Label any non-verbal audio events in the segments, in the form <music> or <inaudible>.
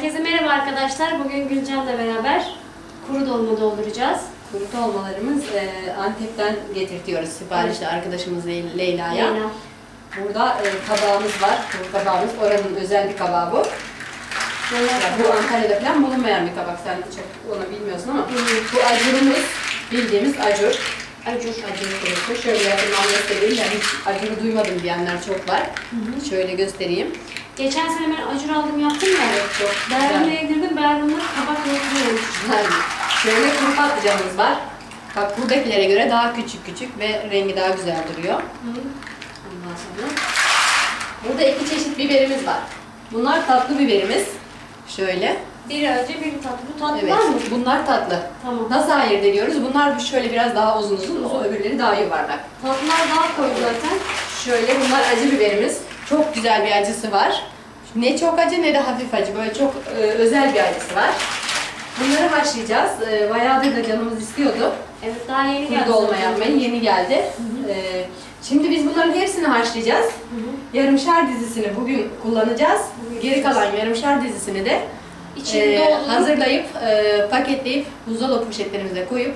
Herkese merhaba arkadaşlar. Bugün Gülcan'la beraber kuru dolma dolduracağız. Kuru dolmalarımız e, Antep'ten getirtiyoruz siparişle arkadaşımız Ley- Leyla'ya. Leyla. Burada e, kabağımız var. Bu kabağımız oranın özel bir kabağı bu. Leyla Ya, bu Antalya'da falan bulunmayan bir kabak. Sen çok onu bilmiyorsun ama. Bu acurumuz bildiğimiz acur. Acur. Acur kurusu. Şöyle yakından göstereyim. Hiç acuru duymadım diyenler çok var. Şöyle göstereyim. Geçen sene ben acur aldım yaptım ya. Evet, çok Berlin'e yedirdim. Berlin'de kabak yoğurtluyormuş. Güzel. Şöyle kuru patlıcanımız var. Bak buradakilere göre daha küçük küçük ve rengi daha güzel duruyor. Ondan sonra burada iki çeşit biberimiz var. Bunlar tatlı biberimiz. Şöyle. Biri acı, biri tatlı. Bu tatlı Evet. var mı? Bunlar tatlı. Tamam. Nasıl ayırt ediyoruz? Bunlar şöyle biraz daha uzun uzun, o öbürleri daha yuvarlak. Tatlılar daha koyu zaten. Şöyle bunlar acı biberimiz. Çok güzel bir acısı var. Ne çok acı ne de hafif acı. Böyle çok e, özel bir acısı var. Bunları haşlayacağız. E, bayağıdır da canımız istiyordu. Evet daha yeni geldi. dolma yapmayı yeni geldi. E, şimdi biz bunların hepsini haşlayacağız. Hı hı. Yarımşar dizisini bugün kullanacağız. Bugün Geri kalan yarımşar dizisini de İçini e, hazırlayıp, e, paketleyip buzdolabı poşetlerimize koyup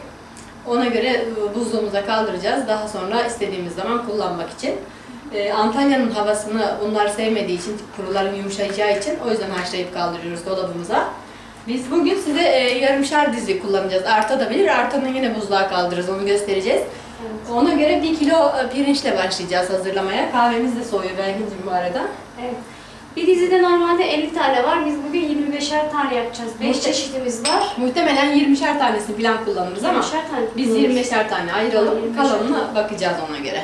ona göre e, buzluğumuza kaldıracağız. Daha sonra istediğimiz zaman kullanmak için. E, Antalya'nın havasını bunlar sevmediği için, kuruların yumuşayacağı için o yüzden haşlayıp kaldırıyoruz dolabımıza. Biz bugün size e, yarımşar dizi kullanacağız. Artabilir, artanı yine buzluğa kaldırırız, onu göstereceğiz. Evet. Ona göre bir kilo e, pirinçle başlayacağız hazırlamaya. Kahvemiz de soğuyor Belgin'cim bu arada. Evet. Bir dizide normalde 50 tane var. Biz bugün 25'er tane yapacağız. 5 Muhte- çeşitimiz var. Muhtemelen 20'şer tanesini falan kullanırız ama 20'şer tane. biz kullanırız. 25'er tane ayıralım. 25'er Kalanına bakacağız ona göre.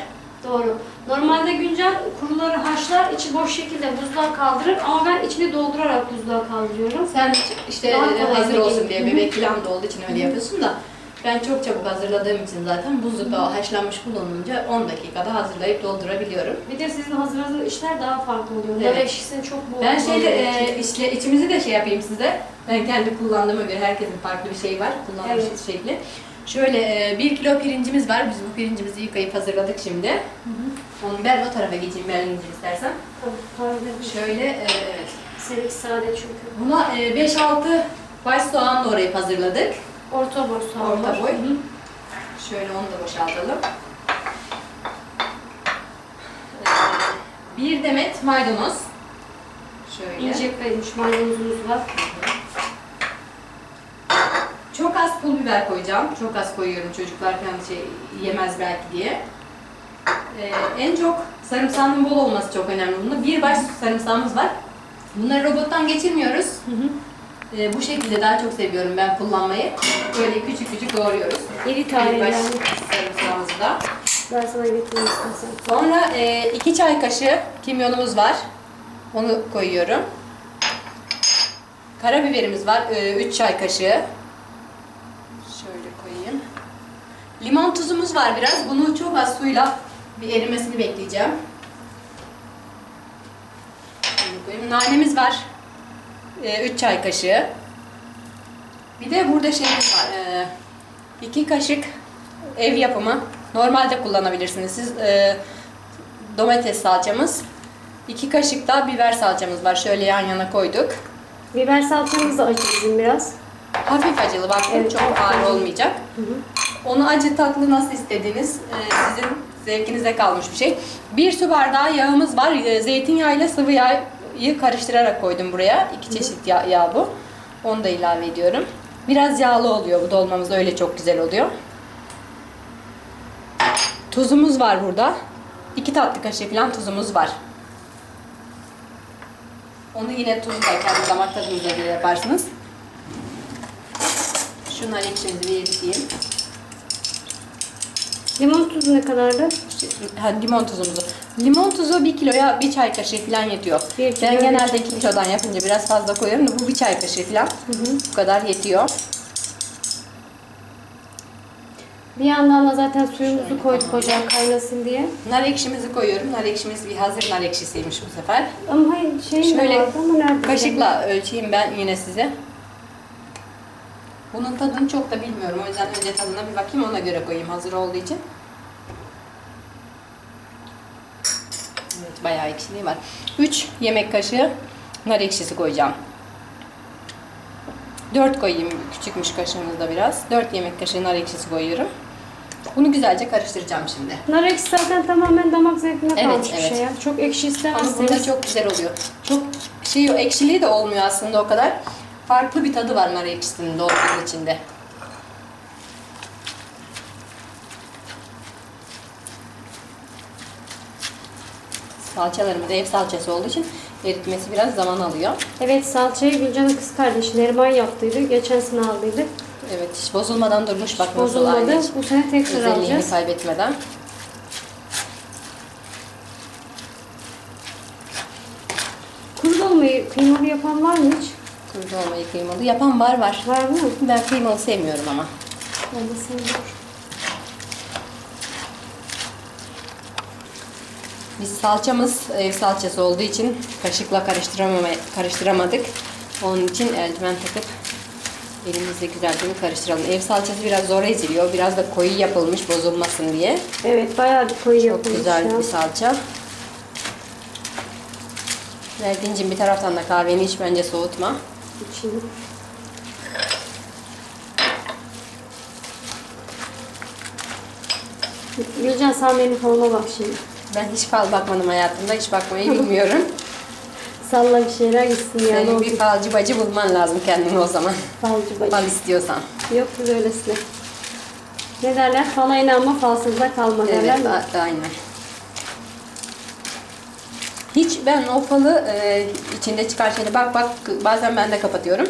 Doğru. Normalde güncel kuruları haşlar, içi boş şekilde buzluğa kaldırır ama ben içini doldurarak buzluğa kaldırıyorum. Sen işte Daha hazır olsun diye bebek falan da olduğu için öyle yapıyorsun da ben çok çabuk hazırladığım için zaten buzlukta haşlanmış bulununca 10 dakikada hazırlayıp doldurabiliyorum. Bir de sizin hazırladığınız işler daha farklı oluyor. Evet. Evet. işini çok bol. Ben şeyde e, içle, içimizi de şey yapayım size. Ben kendi kullandığıma göre herkesin farklı bir şey var. Kullanmış Evet. şekli. Şöyle 1 kilo pirincimiz var. Biz bu pirincimizi yıkayıp hazırladık şimdi. Hı hı. Onu ben o tarafa geçeyim Belgin'cim istersen. Tabii, tabii. Şöyle e. Seninki sade çünkü. Buna e, 5-6 baş soğan doğrayıp hazırladık. Orta boy soğan Orta boy. Hı hı. Şöyle onu da boşaltalım. E, bir demet maydanoz. Şöyle. İnce kaymış maydanozumuz var. Az pul biber koyacağım. Çok az koyuyorum çocuklar kendi şey yemez belki diye. E, en çok sarımsağının bol olması çok önemli bunda. Bir baş sarımsağımız var. Bunları robottan geçirmiyoruz. Hı hı. E, bu şekilde daha çok seviyorum ben kullanmayı. Böyle küçük küçük doğruyoruz. İri tane baş sarımsağımızı da. Ben sana getireyim istersen. Sonra e, iki çay kaşığı kimyonumuz var. Onu koyuyorum. Karabiberimiz var. E, üç çay kaşığı. Şöyle koyayım. Limon tuzumuz var biraz. Bunu çok az suyla bir erimesini bekleyeceğim. Koyayım. Nanemiz var. E, üç çay kaşığı. Bir de burada şeyimiz var. E, iki kaşık ev yapımı. Normalde kullanabilirsiniz siz. E, domates salçamız. iki kaşık da biber salçamız var. Şöyle yan yana koyduk. Biber salçamız da acı bizim biraz. Hafif acılı bak Evet, çok ağır acılı. olmayacak. Hı hı. Onu acı tatlı nasıl istediğiniz e, sizin zevkinize kalmış bir şey. Bir su bardağı yağımız var. E, Zeytinyağıyla sıvı yağı karıştırarak koydum buraya. İki çeşit yağ, yağ bu. Onu da ilave ediyorum. Biraz yağlı oluyor bu dolmamız öyle çok güzel oluyor. Tuzumuz var burada. İki tatlı kaşığı falan tuzumuz var. Onu yine tuzla kendi damak tadınıza göre yaparsınız. Şunları ekşimizi bir eriteyim. Limon tuzu ne kadardı? Ha, limon tuzumuzu. Limon tuzu bir kiloya bir çay kaşığı falan yetiyor. Bir kilo, ben bir genelde çay iki kilodan yapınca biraz fazla koyuyorum da bu bir çay kaşığı falan. Hı hı. Bu kadar yetiyor. Bir yandan da zaten suyumuzu koyduk ocağa kaynasın diye. Nar ekşimizi koyuyorum. Nar ekşimiz bir hazır nar ekşisiymiş bu sefer. Ama hayır şey Şöyle vardı ama nerede? Kaşıkla ölçeyim ben yine size. Bunun tadını çok da bilmiyorum. O yüzden önce tadına bir bakayım ona göre koyayım hazır olduğu için. Evet bayağı ekşiliği var. 3 yemek kaşığı nar ekşisi koyacağım. 4 koyayım küçükmüş kaşığımızda biraz. 4 yemek kaşığı nar ekşisi koyuyorum. Bunu güzelce karıştıracağım şimdi. Nar ekşi zaten tamamen damak zevkine Evet, kalmış bir evet. şey ya. Çok ekşi Ama istemezseniz. bunda çok güzel oluyor. Çok şey ekşiliği de olmuyor aslında o kadar. Farklı bir tadı var nar ekşisinin dolgunun içinde. Salçalarımız ev salçası olduğu için eritmesi biraz zaman alıyor. Evet salçayı Gülcan'ın kız kardeşi Neriman yaptıydı. Geçen sene aldıydı. Evet hiç bozulmadan durmuş bak nasıl aynı Bozulmadı. hiç Bu sene tekrar özelliğini alacağız. kaybetmeden. Kuru dolmayı kıymalı yapan var mı hiç? Dolmayı kıymalı. Yapan var var. Var mı? Ben kıymalı sevmiyorum ama. Ben de sevmiyorum. Biz salçamız ev salçası olduğu için kaşıkla karıştıramadık. Onun için eldiven takıp elimizle güzelce bir karıştıralım. Ev salçası biraz zor eziliyor. Biraz da koyu yapılmış bozulmasın diye. Evet bayağı bir koyu Çok yapılmış güzel ya. bir salça. Belgin'cim bir taraftan da kahveni iç bence soğutma. İçini. Gülcan sen benim falıma bak şimdi. Ben hiç fal bakmadım hayatımda. Hiç bakmayı bilmiyorum. <laughs> Salla bir şeyler gitsin ya. Senin olacak? bir falcı bacı bulman lazım kendine o zaman. Falcı bacı. Fal istiyorsan. Yok biz öylesine. Ne derler? Fala inanma, falsızda kalma derler Evet, mi? a- aynen. Hiç ben o falı e, içinde çıkan şeyleri bak bak bazen ben de kapatıyorum.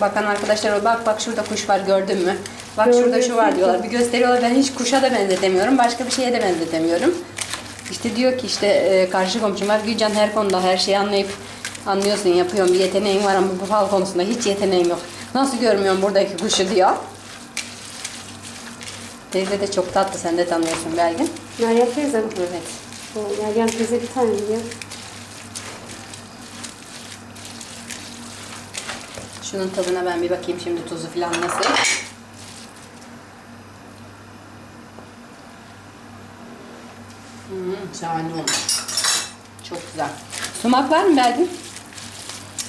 Bakan arkadaşlar bak bak şurada kuş var gördün mü? Bak şurada şu var diyorlar. Bir gösteriyorlar ben hiç kuşa da benzetemiyorum. Başka bir şeye de benzetemiyorum. İşte diyor ki işte e, karşı komşum var Gülcan her konuda her şeyi anlayıp anlıyorsun yapıyorsun bir yeteneğin var ama bu fal konusunda hiç yeteneğim yok. Nasıl görmüyorsun buradaki kuşu diyor. Teyze de çok tatlı sen de tanıyorsun Belgin. Meryem teyze mi? Evet. Meryem teyze bir tane diyor. Şunun tadına ben bir bakayım şimdi tuzu falan nasıl. Hmm, şahane olmuş. Çok güzel. Sumak var mı Belgin?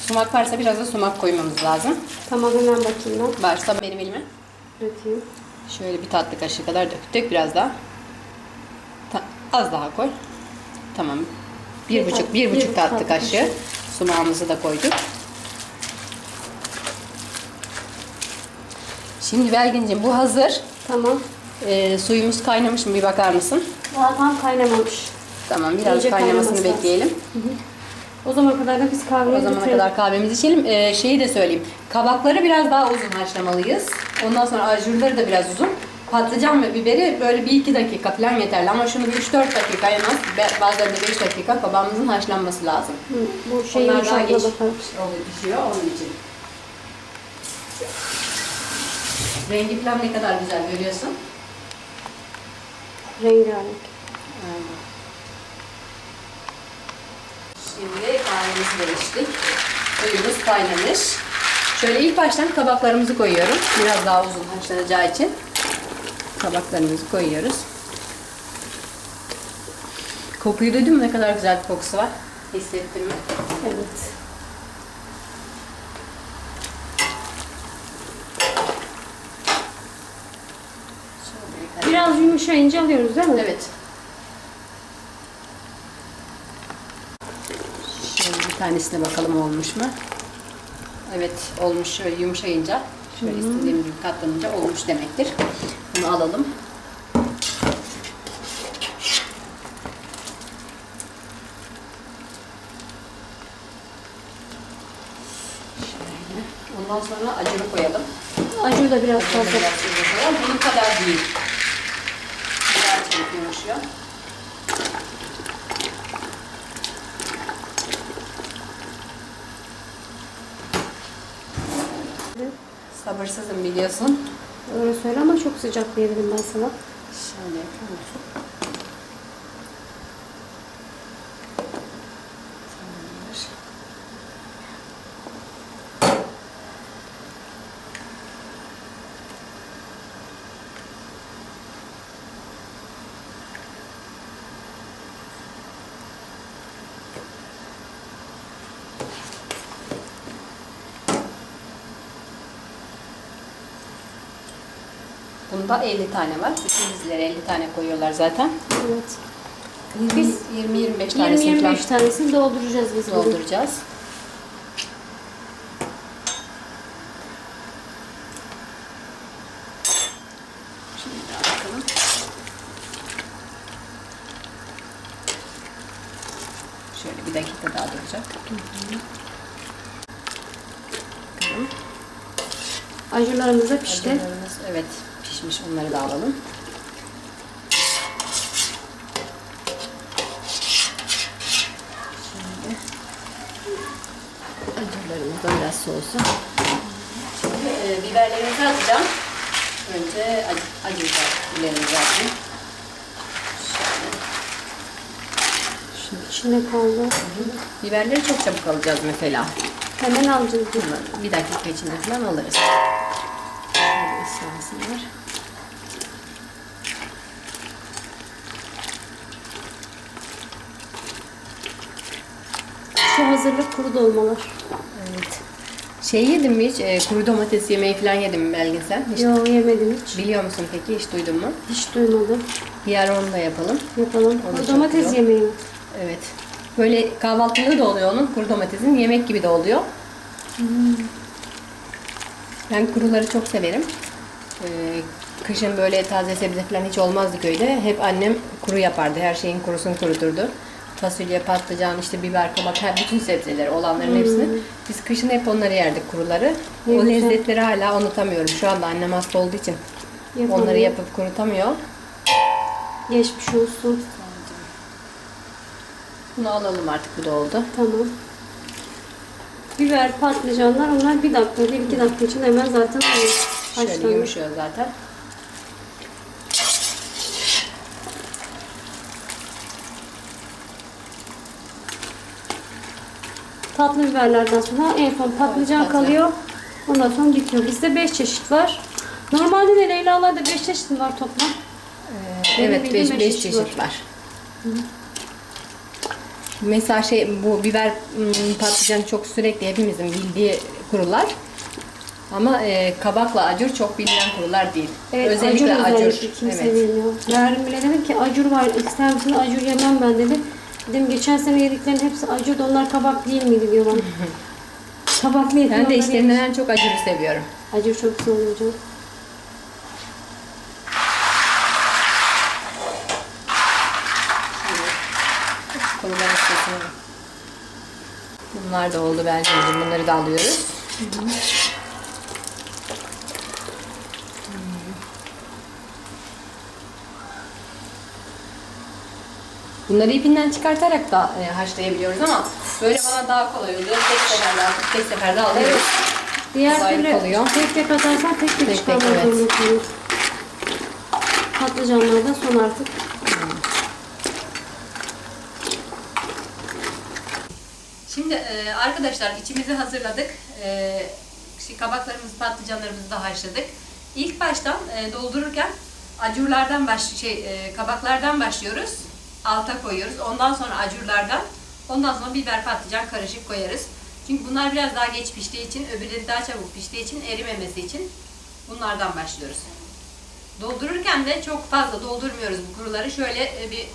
Sumak varsa biraz da sumak koymamız lazım. Tamam hemen bakayım ben. Varsa benim elime. Dökeyim. Şöyle bir tatlı kaşığı kadar dök. Dök biraz daha. Ta- az daha koy. Tamam. Bir Bir buçuk, bir bir buçuk tatlı tatlı kaşığı. kaşığı. Sumağımızı da koyduk. Şimdi Belgin'cim bu hazır. Tamam. Ee, suyumuz kaynamış mı bir bakar mısın? Daha tam kaynamamış. Tamam biraz İyice kaynamasını kaynaması bekleyelim. O zamana kadar da biz O zamana bitirelim. kadar kahvemizi içelim. Ee, şeyi de söyleyeyim. Kabakları biraz daha uzun haşlamalıyız. Ondan sonra ajurları da biraz uzun. Patlıcan ve biberi böyle bir iki dakika falan yeterli. Ama şunu bir 3-4 dakika en az. be- Bazıları da 5 dakika kabağımızın haşlanması lazım. Hı, bu şey Onlar daha yumuşaklığa geç bakalım. oluyor, pişiyor onun için. Rengi falan ne kadar güzel görüyorsun. Rengarenk. Şimdi kahvemizi de içtik. Suyumuz kaynamış. Şöyle ilk baştan kabaklarımızı koyuyorum. Biraz daha uzun haşlanacağı için. Kabaklarımızı koyuyoruz. Kokuyu duydun mu? Ne kadar güzel bir kokusu var. Hissettin mi? Evet. Şöyle bir Biraz yumuşayınca alıyoruz değil mi? Evet. Şöyle bir tanesine bakalım olmuş mu? Evet olmuş şöyle yumuşayınca şöyle istediğim gibi katlanınca olmuş demektir. Bunu alalım. Şöyle. Ondan sonra acını koyalım. Acı da biraz fazla. Bunun kadar değil. Çabuk yumuşuyor. Sabırsızım biliyorsun. Öyle söyle ama çok sıcak diyebilirim ben sana. Şöyle yapalım. Bunda 50 tane var. Bütün dizilere 50 tane koyuyorlar zaten. Evet. Biz 20-25 tanesini falan 20-25 tanesini dolduracağız biz dolduracağız. Şimdi daha bakalım. Şöyle bir dakika daha duracak. Acılarımız da pişti. Acılarımız, evet pişmiş. Onları da alalım. Şimdi acılarımızdan biraz soğusun. Şimdi e, biberlerimizi atacağım. Önce acı, acı biberlerimizi atayım. Şimdi içinde kaldı. Biberleri çok çabuk alacağız mesela. Hemen alacağız. Bunları bir dakika içinde falan alırız. Şöyle ıslansınlar. Şu hazırlık kuru dolmalar. Evet. Şey yedin mi hiç? E, kuru domates yemeği falan yedin mi Belgin sen? Hiç Yo yemedim hiç. Biliyor musun peki? Hiç duydun mu? Hiç duymadım. Yarın onu da yapalım. Yapalım. O da O çok domates güzel. yemeği mi? Evet. Böyle kahvaltılığı da oluyor onun. Kuru domatesin yemek gibi de oluyor. Ben kuruları çok severim. Ee, kışın böyle taze sebze falan hiç olmazdı köyde. Hep annem kuru yapardı. Her şeyin kurusunu kuruturdu. Fasulye, patlıcan, işte biber, kabak, her bütün sebzeleri olanların hepsini. Biz kışın hep onları yerdik kuruları. Ne o güzel. lezzetleri hala unutamıyorum. Şu anda annem hasta olduğu için Yapalım. onları yapıp kurutamıyor. Geçmiş olsun. Bunu alalım artık bu da oldu. Tamam. Biber, patlıcanlar onlar bir dakika, bir iki dakika için hemen zaten. Şöyle Haşlanıyor. yumuşuyor zaten. Tatlı biberlerden sonra en son patlıcan kalıyor. Ondan sonra bitiyor. Bizde 5 çeşit var. Normalde de Leyla'larda 5 çeşit mi var toplam? Ee, evet bildiğim 5 beş 5 çeşit çeşit var. Mesela şey bu biber ım, patlıcan çok sürekli hepimizin bildiği kurular. Ama e, kabakla acur çok bilinen kurular değil. özellikle acur. acur. kimse evet. bilmiyor. Yarın bile dedim ki acur var. İster misin acur yemem ben dedi. Dedim geçen sene yediklerin hepsi acur da onlar kabak değil miydi diyor bana. kabak değil. Ben de işlerinden çok acuru seviyorum. Acur çok. Kuruların sesini. Bunlar da oldu bence. Bunları da alıyoruz. Bunları ipinden çıkartarak da e, haşlayabiliyoruz ama böyle bana daha kolay oluyor. Tek seferde, tek seferde alıyoruz. Diğer Kolay türlü tek tek atarsan tek tek tek, çıkarmak evet. zorunda kalıyorsun. Patlıcanlardan son artık. Şimdi e, arkadaşlar içimizi hazırladık. E, işte kabaklarımızı, patlıcanlarımızı da haşladık. İlk baştan e, doldururken acurlardan baş şey e, kabaklardan başlıyoruz. Alta koyuyoruz. Ondan sonra acurlardan, ondan sonra biber, patlıcan karışık koyarız. Çünkü bunlar biraz daha geç piştiği için, öbürleri daha çabuk piştiği için, erimemesi için bunlardan başlıyoruz. Doldururken de çok fazla doldurmuyoruz bu kuruları. Şöyle e, bir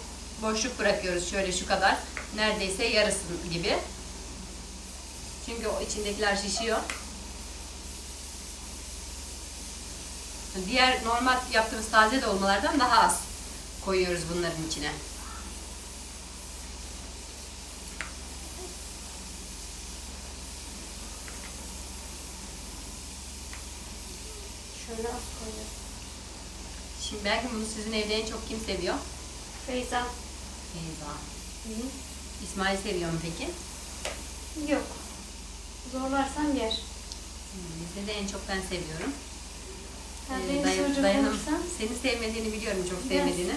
boşluk bırakıyoruz şöyle şu kadar. Neredeyse yarısı gibi. Çünkü o içindekiler şişiyor. Diğer normal yaptığımız taze dolmalardan daha az koyuyoruz bunların içine. Şöyle az koyuyorum. Şimdi belki bunu sizin evde en çok kim seviyor? Feyza. Feyza. İsmail seviyor mu peki? Yok. Zorlarsan yer. Bizde de en çok ben seviyorum. Sen Ee, beni dayan- dayanam- Seni sevmediğini biliyorum, çok sevmediğini.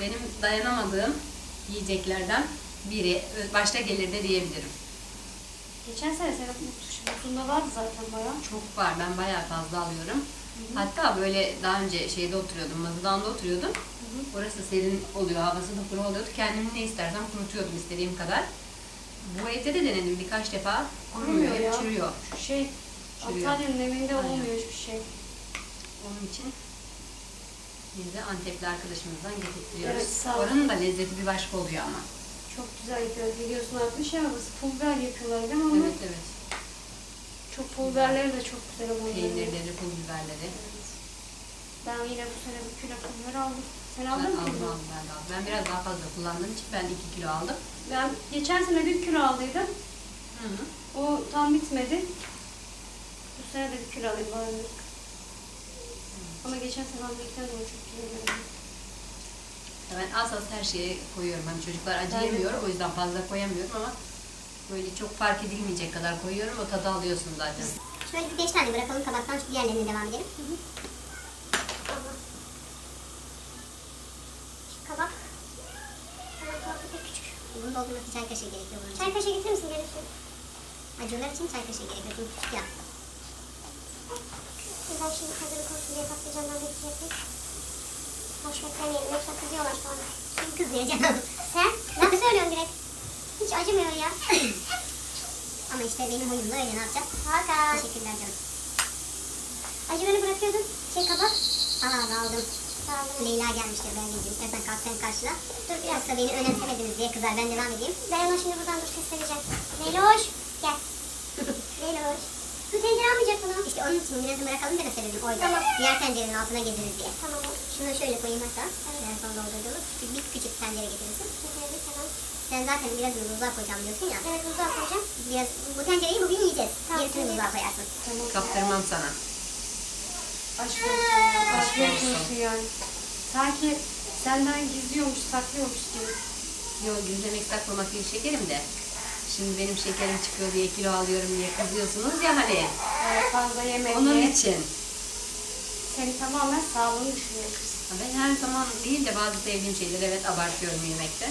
Benim dayanamadığım yiyeceklerden biri, başta gelir de diyebilirim. geçen sene senin mutluğunda vardı zaten bayağı. Çok var, ben bayağı fazla alıyorum. Hatta böyle daha önce şeyde oturuyordum, Mazıdan'da oturuyordum. Orası serin oluyor, havası da kuru oluyordu. Kendim ne istersem kurutuyordum istediğim kadar. Bu evde de denedim birkaç defa. Kurumuyor, Kurumuyor ya. çürüyor. Şu şey. Antalya'nın evinde Aynen. olmuyor hiçbir şey. Onun için Biz de Antepli arkadaşımızdan getirtiyoruz. Evet, sağ ol. Oranın da lezzeti bir başka oluyor ama. Çok güzel yapıyor. Biliyorsun artık şey arabası pul biber yapıyorlar değil mi? Ama Evet evet. Çok pul biberleri de çok güzel oluyor. Peynirleri, pul biberleri. Evet. Ben yine bu sene bir kilo pul biber aldım. Sen Ben aldın mı? aldım aldım ben aldım. Ben biraz daha fazla kullandığım için ben 2 kilo aldım. Ben geçen sene bir kilo aldıydım. Hı hı. O tam bitmedi. Bu sene de bir kilo alayım bari. Ama geçen sene aldıktan dolayı çok kilo verdim. Ben az az her şeye koyuyorum. Hani çocuklar acı yemiyor o yüzden fazla koyamıyorum ama böyle çok fark edilmeyecek kadar koyuyorum. O tadı alıyorsun zaten. Şöyle bir beş tane bırakalım kabaktan çünkü diğerlerine devam edelim. Allah. Şu kabak. Pek küçük. Bunu doldurmak için çay kaşığı gerekiyor bunun için. Çay kaşığı getirir misin gelirsin? Acılar için çay kaşığı gerekiyor çünkü küçük ya. Ben şimdi hazırlık olsun diye patlıcandan bekleyecektim. Boş beklemeyelim yoksa kızıyorlar sonra. Kim kızıyor canım? Sen? Laf söylüyorsun direkt. Hiç acımıyor ya. <coughs> Ama işte benim huyumda öyle ne yapacağız? Hakan. Teşekkürler canım. Acılarını bırakıyordun. Şey kabak. Aa aldım. Sağ olun. Leyla gelmiştir ben gideyim. İstersen kalk sen karşıla. Dur biraz da beni önemsemediniz diye kızar. Ben devam edeyim. Ona şimdi buradan dur göstereceğim. Leyloş. Gel. <laughs> Leyloş. Bu tencere almayacak bunu. İşte onun için birazını bırakalım deme sebebim oydu. Tamam. Diğer tencerenin altına gezeriz diye. Tamam. Şunu şöyle koyayım hatta. Evet. En son doldurduğumuz bir küçük tencere getirirsin. Evet tamam. Sen zaten biraz buzluğa koyacağım diyorsun ya. Evet buzluğa koyacağım. Biraz, bu tencereyi bugün yiyeceğiz. Tamam. Gerisini buzluğa koyarsın. Tamam. Kaptırmam sana. Aşk olsun ya. Aşk olsun. yani. Sanki senden gizliyormuş, saklıyormuş gibi. Yok gizlemek saklamak değil şekerim de. Şimdi benim şekerim çıkıyor diye kilo alıyorum diye kızıyorsunuz ya hani. Evet, fazla yemek Onun için. Seni tamamen sağlığını düşünüyoruz. Ben her zaman değil de bazı sevdiğim şeyleri evet abartıyorum yemekte.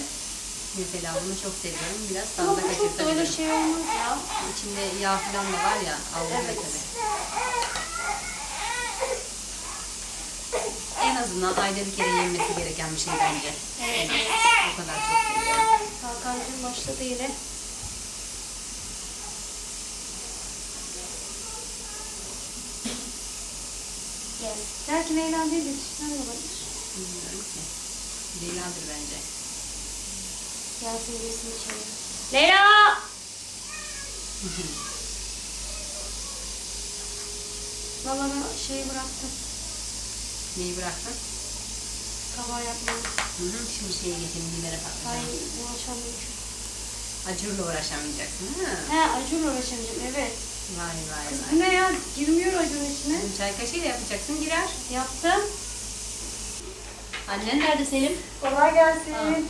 Mesela bunu çok seviyorum. Biraz Ama fazla bu çok da öyle kaçırtabilirim. şey olmaz ya. İçinde yağ falan da var ya. Algılıyor Evet. tabii. En azından ayda bir kere yenmesi gereken bir şey bence. En az. O kadar çok seviyorum. Hakan'cığım başladı yine. Gel. Belki Leyla değildir. Sen de olabilir. Bilmiyorum ki. Leyla'dır bence. Gelsin girsin içeri. Leyla! <laughs> Ben şeyi bıraktım. Neyi bıraktın? Kabağı yapmayı. Hı hı, şimdi şeye geçelim bibere Ay akşam için. Acurla uğraşamayacaksın ha? He acurla uğraşamayacağım evet. Vay vay Kız vay. ne ya? Girmiyor acunun içine. Şimdi çay kaşığıyla yapacaksın girer. Yaptım. Annen nerede Selim? Kolay gelsin.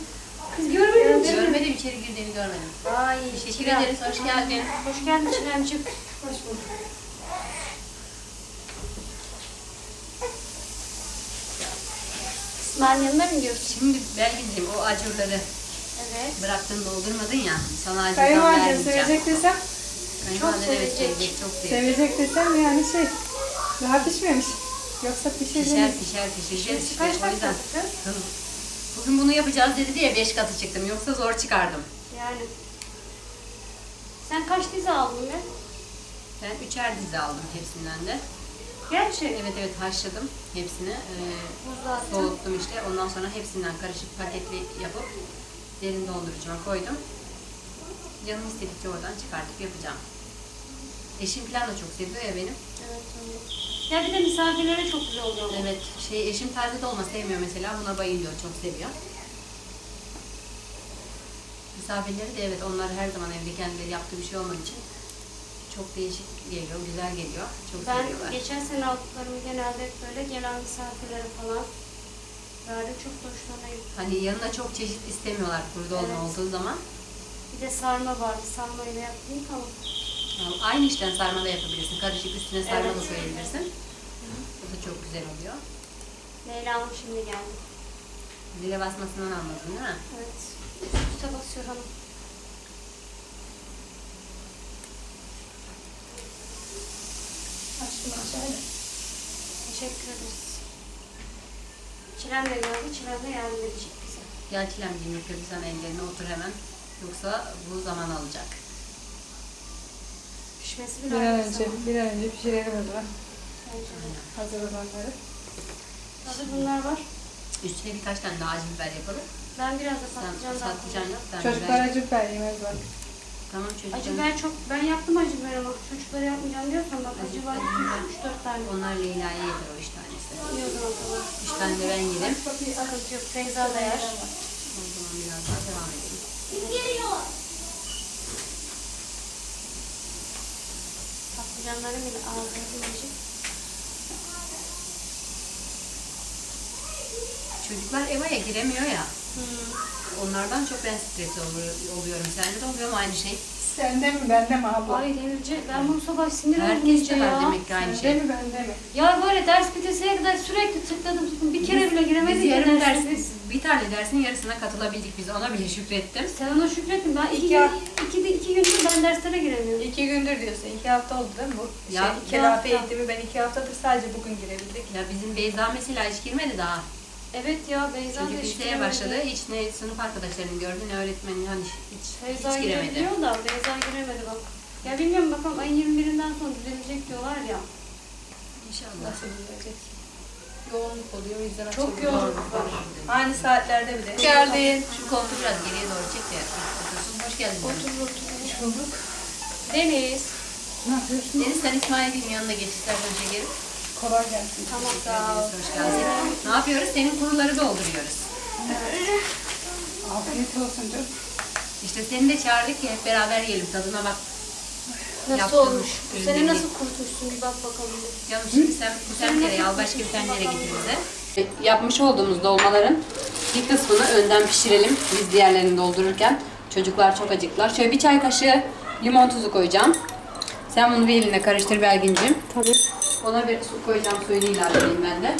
Kız görmedin mi? Görmedim içeri girdiğini görmedim. Ay Teşekkür ederiz. Hoş geldin. Hoş geldin Çilemciğim. Hoş bulduk. İsmail yanına mı gidiyorsun? Şimdi Belgin'ciğim o acurları Evet. bıraktın doldurmadın ya. Sana acurdan Kayınvalidem vermeyeceğim. sevecek desem, Kayınvaliden evet sevecek. sevecek. Çok sevecek. sevecek desem yani şey, daha pişmemiş. Yoksa Pişer pişirdim. pişer pişireceğiz işte. Kaç O yüzden. dakika kız? Bugün bunu yapacağız dedi diye beş katı çıktım. Yoksa zor çıkardım. Yani. Sen kaç dizi aldın be? Ben üçer dizi aldım hepsinden de. Gerçi. Evet evet haşladım hepsini. Ee, soğuttum işte. Ondan sonra hepsinden karışık paketli yapıp derin dondurucuma koydum. Canım istedikçe oradan çıkartıp yapacağım. Eşim falan da çok seviyor ya benim. Evet, tamam. Ya bir de misafirlere çok güzel oluyor. bu. Evet, şey eşim taze dolma sevmiyor mesela. Buna bayılıyor, çok seviyor. Misafirleri de evet onlar her zaman evde kendileri yaptığı bir şey olmadığı için çok değişik geliyor, güzel geliyor. Çok Ben seviyorlar. geçen sene aldıklarımı genelde böyle gelen misafirlere falan verdim. Çok hoşlanıyor. Hani yanına çok çeşit istemiyorlar kuru dolma Evet. olduğu zaman. Bir de sarma vardı. Sarmayla yaptım tamam. Aynı işten sarma da yapabilirsin. Karışık üstüne sarma da Evet. koyabilirsin. Bu da çok güzel oluyor. Leyla Hanım şimdi geldi. Zile basmasından anladın değil mi? Evet. Üste basıyor hanım. Açtım aşağıya. Teşekkür ederiz. Çilem de geldi. Çilem de yardım edecek bize. Gel Çilemciğim yukarı sen ellerine otur hemen. Yoksa bu zaman alacak. Pişmesi Bir an önce, zaman. bir an önce pişirelim o zaman. Hazır olanları. Hazır bunlar var. Üstüne birkaç tane daha acı biber yapalım. Ben biraz da patlıcan daha patlıcan yap. Ben Çocuklar biber- acı biber yemez bak. Tamam çocuklar. Acı biber çok, ben yaptım acı biber ama çocuklara yapmayacağım diyorsan bak acı biber 3-4 tane. Onlar Leyla'ya yeter o üç tanesi. İyi o zaman tamam. Üç tane de ben yedim. Sıkıntı yok. Feyza da yer. O zaman biraz daha devam edelim. Patlıcanların bile ağzına. Çocuklar EVA'ya giremiyor ya. Onlardan çok ben stres oluyor- oluyorum. Sende de oluyor mu aynı şey? Sende mi bende mi abla? Ay Demirci ben bunu sabah sinir oldum Herkes iyice de var ya. demek ki aynı Sende şey. mi bende mi? Ya böyle ders biteseye kadar sürekli tıkladım tıkladım. Bir kere bile giremedik. Biz yarım ya derse. dersin, bir tane dersin yarısına katılabildik biz. Ona bile şükrettim. Sen ona şükrettin. Ben iki, İki hafta. iki, de- iki gündür ben derslere giremiyorum. İki gündür diyorsun. iki hafta oldu değil mi bu? Ya, şey, iki kelafe hafta. eğitimi ben iki haftadır sadece bugün girebildik. Ya bizim Beyza mesela hiç girmedi daha. Evet ya Beyza da Çocuk hiç liseye giremedi. başladı. Hiç ne sınıf arkadaşlarını gördü ne öğretmeni hani hiç, Beyza hiç giremedi. girebiliyor da Beyza giremedi bak. Ya bilmiyorum bakalım ayın 21'inden sonra düzelecek diyorlar ya. İnşallah. Nasıl bilecek? Yoğunluk oluyor o yüzden Çok yoğunluk var. Aynı saatlerde bile. Geldin. Şu koltuğu biraz geriye doğru çek de otursun. Hoş geldin. canım. Otur otur. Hoş bulduk. Deniz. Ne yapıyorsun? Deniz sen İsmail'in yanına geç istersen şekerim. Kolay gelsin. Tamam sağ ol. Hoş geldiniz. Ne yapıyoruz? Senin kuruları dolduruyoruz. Afiyet olsun canım. İşte seni de çağırdık ki hep beraber yiyelim. Tadına bak. Nasıl Yaptığımız olmuş? Ürünleri. sene nasıl kurutmuşsun bir bak bakalım. Canım şimdi sen bu tencereye al başka bir tencereye getir bize. Yapmış olduğumuz dolmaların bir kısmını önden pişirelim. Biz diğerlerini doldururken. Çocuklar çok acıktılar. Şöyle bir çay kaşığı limon tuzu koyacağım. Sen bunu bir eline karıştır Belgin'cim. Tabii. Ona bir su koyacağım. Suyunu ilave edeyim ben de.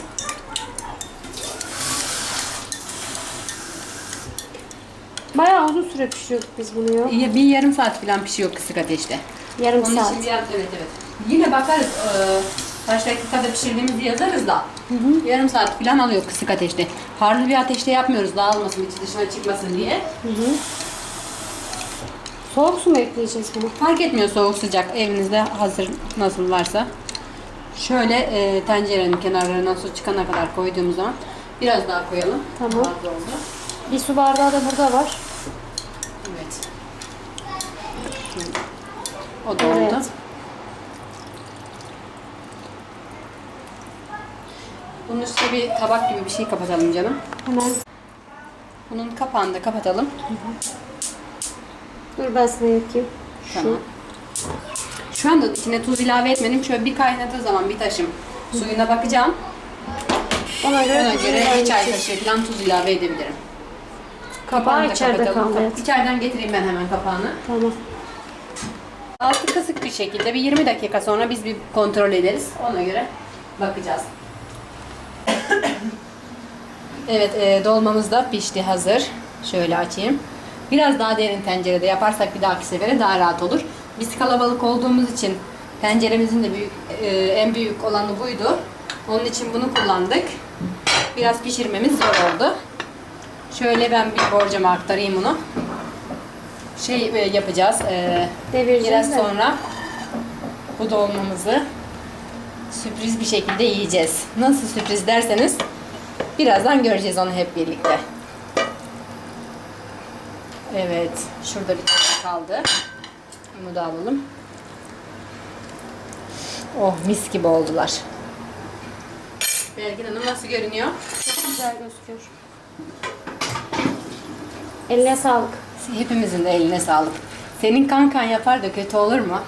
Bayağı uzun süre pişiriyorduk biz bunu ya. Bir yarım saat falan pişiyor kısık ateşte. Yarım Onun saat. için bir evet evet. Yine bakarız e, kaç dakikada pişirdiğimizi yazarız da. Yarım saat falan alıyor kısık ateşte. Harlı bir ateşte yapmıyoruz dağılmasın, içi dışına çıkmasın diye. Soğuk su mu ekleyeceğiz bunu? Fark etmiyor soğuk sıcak evinizde hazır nasıl varsa. Şöyle e, tencerenin kenarlarından su çıkana kadar koyduğumuz zaman biraz daha koyalım. Tamam. Az oldu. Bir su bardağı da burada var. Evet. O da oldu. Evet. Bunun üstüne bir tabak gibi bir şey kapatalım canım. Hemen. Bunun kapağını da kapatalım. Dur ben sana yakayım. Tamam. Şu anda içine tuz ilave etmedim. Şöyle bir kaynadığı zaman bir taşım suyuna bakacağım. Ona göre, Ona göre bir çay kaşığı falan tuz ilave edebilirim. Kapağı Kapağını da içeride kapatalım. kaldı. Evet. İçeriden getireyim ben hemen kapağını. Tamam. Altı kısık bir şekilde bir 20 dakika sonra biz bir kontrol ederiz. Ona göre bakacağız. <coughs> evet e, dolmamız da pişti hazır. Şöyle açayım. Biraz daha derin tencerede yaparsak bir dahaki sefere daha rahat olur. Biz kalabalık olduğumuz için tenceremizin de büyük, e, en büyük olanı buydu. Onun için bunu kullandık. Biraz pişirmemiz zor oldu. Şöyle ben bir borcama aktarayım bunu. Şey e, yapacağız. E, Devireceğiz Biraz de. sonra bu dolmamızı sürpriz bir şekilde yiyeceğiz. Nasıl sürpriz derseniz birazdan göreceğiz onu hep birlikte. Evet, şurada bir tane kaldı. Bunu da alalım. Oh mis gibi oldular. Belgin Hanım nasıl görünüyor? Çok güzel gözüküyor. Eline sağlık. Hepimizin de eline sağlık. Senin kankan yapar da kötü olur mu?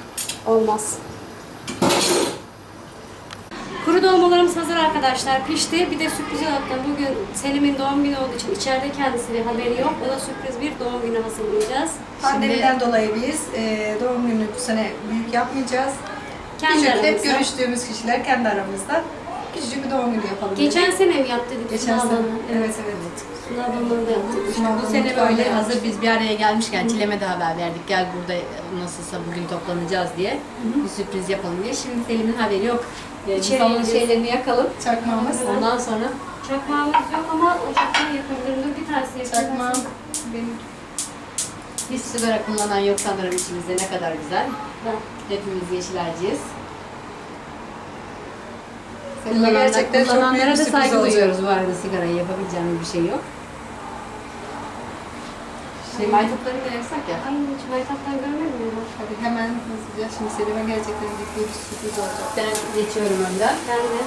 Olmaz. Kuru dolmalarımız hazır arkadaşlar. Pişti. Bir de sürpriz yaptım. Bugün Selim'in doğum günü olduğu için içeride kendisinin haberi yok. Ona sürpriz bir doğum günü hazırlayacağız. Pandemiden dolayı biz e, doğum günü bu sene büyük yapmayacağız. Kendi Küçük, hep aramızda. görüştüğümüz kişiler kendi aramızda. Küçücük bir doğum günü yapalım. Geçen sene mi yaptıydık? Geçen Suna sene. ablanı? Evet evet. Suna ablanı da yaptık. Suna Bu ablanın sene böyle hazır biz bir araya gelmişken Çilem'e de haber verdik. Gel burada nasılsa bugün toplanacağız diye. Bir sürpriz yapalım diye. Şimdi Selim'in haberi yok. Ee, İçeri şeylerini yakalım. Çakmağımız. Ondan sonra Çakmağımız yok ama ocaktan yapabilirim. Bir tanesi. Çakmağım benim hiç sigara kullanan yok sanırım içimizde ne kadar güzel. Ben. Hepimiz yeşilerciyiz. Selim'e gerçekten çok büyük bir da sürpriz saygı olacak. duyuyoruz bu arada sigarayı yapabileceğimiz bir şey yok. Şey maytapları da yaksak ya. Ay hiç maytaptan görmedin mi? Hadi hemen hızlıca şimdi Selim'e gerçekten büyük bir sürpriz olacak. Ben geçiyorum önden. Ben de.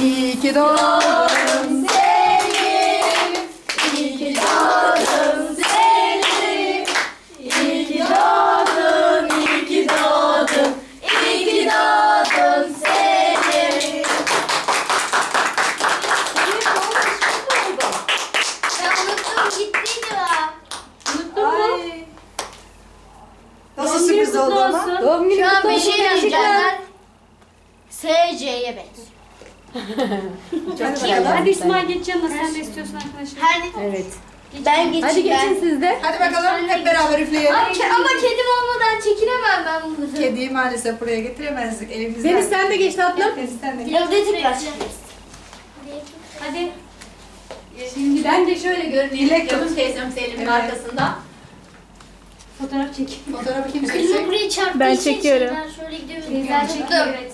İyi ki doğdun Ya unuttum gittiydi ya. Unuttun mu? Ay. Nasıl sürpriz oldu ama? Doğum günü Şu an kutlu bir olsun. şey yazacaklar. SC'ye benziyor. Hadi bakalım. Hadi İsmail geç yanına sen de istiyorsun arkadaşlar. Her? Evet. Ben geçeyim Hadi geçin siz de. Hadi bakalım hep beraber üfleyelim. Ay, ke- ama kedim olmadan çekinemem ben bunu. Kediyi maalesef buraya getiremezdik elimizden. Deniz sen de geç tatlım. Deniz sen de. Tekrar çekeriz. Hadi. Şimdi ben de şöyle görüneyim Dilek istiyorum teyzem Selim'in Evet. arkasında. Fotoğraf çek. Fotoğrafı kim çekecek? buraya çarptığı Ben için çekiyorum. şeyler şöyle gidiyor. Teyzen çekiyor evet.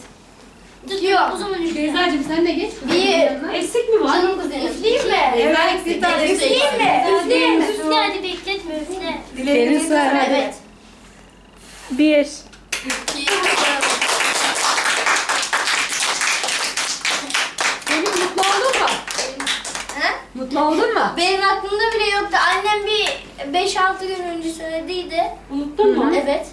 Tutuyor. O zaman üfleyeyim. Teyzacığım sen de geç. Bir. Eksik mi var? Canım kızım. Üfleyeyim mi? Evet bir tane Üfleyeyim mi? Üfleyeyim mi? Üfle. Üfle hadi bekletme üfle. Ver, hadi. Evet. Bir. Selim mutlu oldun mu? Ha? Mutlu oldun mu? Benim aklımda bile yoktu. Annem bir 5-6 gün önce söylediydi. Unuttun mu? Evet.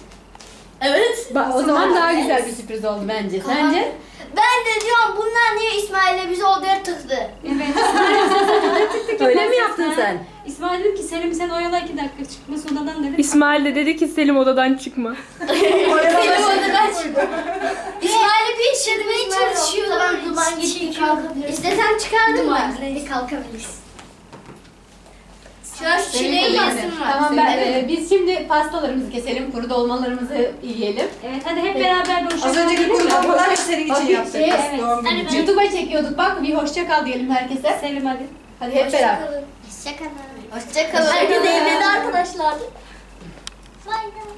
Evet. Ba- o zaman daha güzel bir sürpriz oldu bence. Sence? Ben de diyorum bunlar niye İsmail'le bizi odaya tıktı? Evet. <laughs> Öyle mi yaptın sen? İsmail dedi ki Selim sen oyala iki dakika çıkması odadan dedi. İsmail de dedi ki Selim odadan çıkma. <laughs> Benim odadan çıktı. İsmail'i bir işlemeye çalışıyor. Tamam duman gitti kalkabiliriz. İstesen çıkardım mı? Kalkabiliriz. Şu an şu çileği var. Tamam ben, e, biz şimdi pastalarımızı keselim, kuru dolmalarımızı yiyelim. Evet hadi hep beraber bir hoşça Az kal önceki diyelim mi? hep senin için Hafif yaptık. şey, evet. Doğum günü Hadi için. YouTube'a çekiyorduk bak bir hoşça kal diyelim herkese. Selim hadi. Hadi hep beraber. Hoşçakalın. Hoşçakalın. Herkes evde arkadaşlar. Bay bay.